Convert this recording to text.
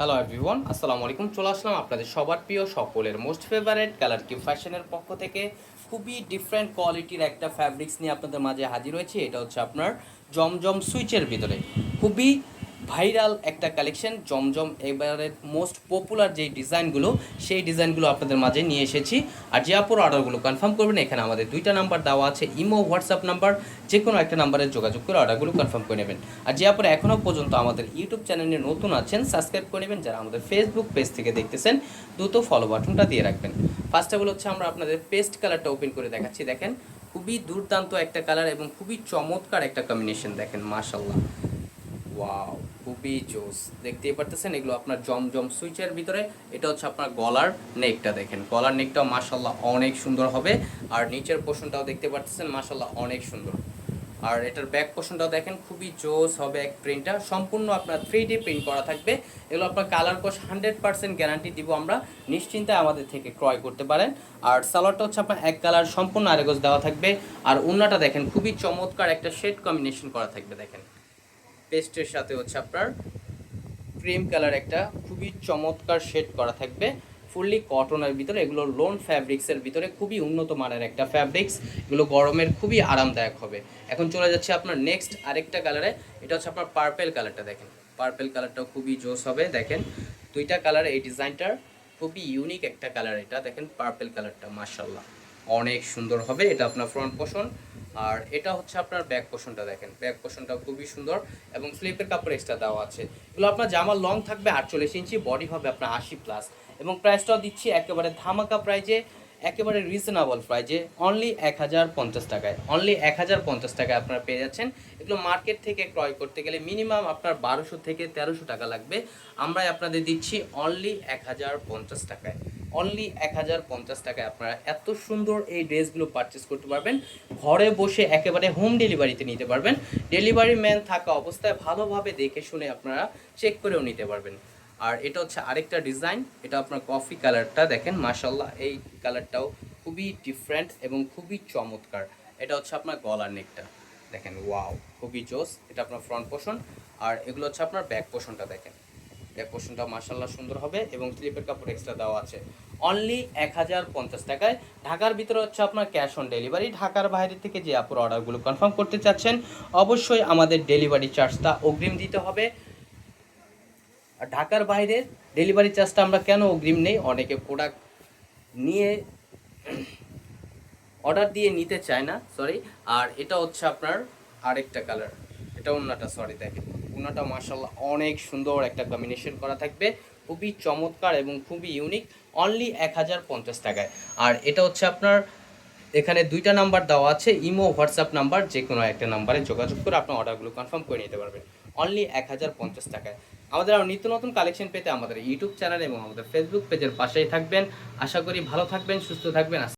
Hello everyone আসসালামু আলাইকুম চলে আসলাম আপনাদের সবার প্রিয়, সকলের মোস্ট ফেভারেট কালার কিউ ফ্যাশনের পক্ষ থেকে। খুবই ডিফারেন্ট কোয়ালিটির একটা ফ্যাব্রিক্স নিয়ে আপনাদের মাঝে হাজির হয়েছে। এটা হচ্ছে আপনার জমজম সুইচের ভিতরে। খুবই ভাইরাল একটা কালেকশন, জমজম এবারের মোস্ট পপুলার যেই ডিজাইনগুলো, সেই ডিজাইনগুলো আপনাদের মাঝে নিয়ে এসেছি। আর যে আপুর অর্ডারগুলো কনফার্ম করবেন, এখানে আমাদের দুইটা নাম্বার দেওয়া আছে ইমো হোয়াটসঅ্যাপ নাম্বার যে কোনো একটা নাম্বারে যোগাযোগ করে অর্ডারগুলো কনফার্ম করে নেবেন। আর যে আপুর এখনও পর্যন্ত আমাদের ইউটিউব চ্যানেলে নতুন আছেন সাবস্ক্রাইব করে নেবেন। যারা আমাদের ফেসবুক পেজ থেকে দেখতেছেন, দ্রুত ফলো বাটনটা দিয়ে রাখবেন। ফার্স্ট অফ অল হচ্ছে আমরা আপনাদের পেস্ট কালারটা ওপেন করে দেখাচ্ছি, দেখেন। খুবই দুর্দান্ত একটা কালার এবং খুবই চমৎকার একটা কম্বিনেশন দেখেন মাশাল্লাহ ওয়াও খুবই জোস দেখতেই পারতেছেন, এগুলো আপনার জমজম সুইচের ভিতরে। এটা হচ্ছে আপনার গলার নেকটা দেখেন। গলার নেকটাও মাশাল্লাহ অনেক সুন্দর হবে। আর নিচের পোর্শনটাও দেখতে পারতেছেন মাশাল্লাহ অনেক সুন্দর। আর এটার ব্যাক পোর্শনটাও দেখেন, খুবই জোস হবে এক প্রিন্টটা সম্পূর্ণ আপনার থ্রি ডি প্রিন্ট করা থাকবে। এগুলো আপনার কালার কোশ হান্ড্রেড পার্সেন্ট গ্যারান্টি দিব আমরা। নিশ্চিন্তায় আমাদের থেকে ক্রয় করতে পারেন। আর সালোয়ারটা হচ্ছে আপনার এক কালার সম্পূর্ণ আরেগজ দেওয়া থাকবে। আর অন্যটা দেখেন, খুবই চমৎকার একটা শেড কম্বিনেশন করা থাকবে, দেখেন। পেস্টের সাথে হচ্ছে আপনার ক্রিম কালার একটা খুবই চমৎকার শেড করা থাকবে। ফুললি কটনের ভিতরে, এগুলো লোন ফ্যাব্রিক্সের ভিতরে খুবই উন্নত মানের একটা ফ্যাব্রিক্স এগুলো গরমের খুবই আরামদায়ক হবে। এখন চলে যাচ্ছে আপনার নেক্সট আরেকটা কালারে এটা হচ্ছে আপনার পার্পেল কালারটা দেখেন। পার্পেল কালারটাও খুবই জোস হবে, দেখেন। দুইটা কালার এই ডিজাইনটার খুবই ইউনিক একটা কালার এটা, দেখেন পার্পেল কালারটা মার্শাল্লাহ অনেক সুন্দর হবে, এটা আপনার ফ্রন্ট পোষণ আর এটা হচ্ছে আপনার ব্যাক পোষণটা দেখেন। ব্যাক পোষণটা খুবই সুন্দর এবং স্লিপের কাপড় এক্সট্রা দেওয়া আছে। এগুলো আপনার জামা লং থাকবে আটচল্লিশ ইঞ্চি বডি হবে আপনার আশি প্লাস এবং প্রাইসটাও দিচ্ছি একেবারে ধামাকা প্রাইজে একেবারে রিজনেবল প্রাইজে অনলি এক হাজার পঞ্চাশ টাকায়। অনলি এক হাজার পঞ্চাশ টাকায় আপনারা পেয়ে যাচ্ছেন। এগুলো মার্কেট থেকে ক্রয় করতে গেলে মিনিমাম আপনার বারোশো থেকে তেরোশো টাকা লাগবে। আমরাই আপনাদের দিচ্ছি অনলি এক হাজার পঞ্চাশ টাকায়। অনলি এক হাজার পঞ্চাশ টাকায় আপনারা এত সুন্দর এই ড্রেসগুলো পারচেস করতে পারবেন। ঘরে বসে একেবারে হোম ডেলিভারিতে নিতে পারবেন। ডেলিভারি ম্যান থাকা অবস্থায় ভালোভাবে দেখে শুনে আপনারা চেক করেও নিতে পারবেন। আর এটা হচ্ছে আরেকটা ডিজাইন এটা আপনার কফি কালারটা দেখেন মাশাল্লাহ এই কালারটাও খুবই ডিফারেন্ট এবং খুবই চমৎকার। এটা হচ্ছে আপনার গলার নেকটা দেখেন ওয়াও খুবই জোস, এটা আপনার ফ্রন্ট পোর্শন আর এগুলো হচ্ছে আপনার ব্যাক পোর্শনটা দেখেন। পোর্শনটা মাশাল্লাহ সুন্দর হবে এবং স্লিপের কাপড় এক্সট্রা দেওয়া আছে। অনলি এক হাজার পঞ্চাশ টাকায়। ঢাকার ভিতরে হচ্ছে আপনার ক্যাশ অন ডেলিভারি ঢাকার বাইরে থেকে যে আপুর অর্ডারগুলো কনফার্ম করতে চাচ্ছেন, অবশ্যই আমাদের ডেলিভারি চার্জটা অগ্রিম দিতে হবে। ঢাকার বাইরে ডেলিভারি চার্জটা আমরা কেন অগ্রিম নেই? অনেকে প্রোডাক্ট নিয়ে অর্ডার দিয়ে নিতে চায় না সরি আর এটা হচ্ছে আপনার আরেকটা কালার এটা অন্যটা সরি দেখেন। অন্যটা মার্শাল্লাহ অনেক সুন্দর একটা কম্বিনেশন করা থাকবে। খুবই চমৎকার এবং খুবই ইউনিক অনলি এক হাজার পঞ্চাশ টাকায়। আর এটা হচ্ছে আপনার, এখানে দুইটা নাম্বার দেওয়া আছে, ইমো, হোয়াটসঅ্যাপ নাম্বার যে কোনো একটা নাম্বারে যোগাযোগ করে আপনার অর্ডারগুলো কনফার্ম করে নিতে পারবেন। অনলি এক হাজার পঞ্চাশ টাকায়। আমাদের আরও নিত্য নতুন কালেকশন পেতে আমাদের ইউটিউব চ্যানেল এবং আমাদের ফেসবুক পেজের পাশেই থাকবেন। আশা করি ভালো থাকবেন, সুস্থ থাকবেন।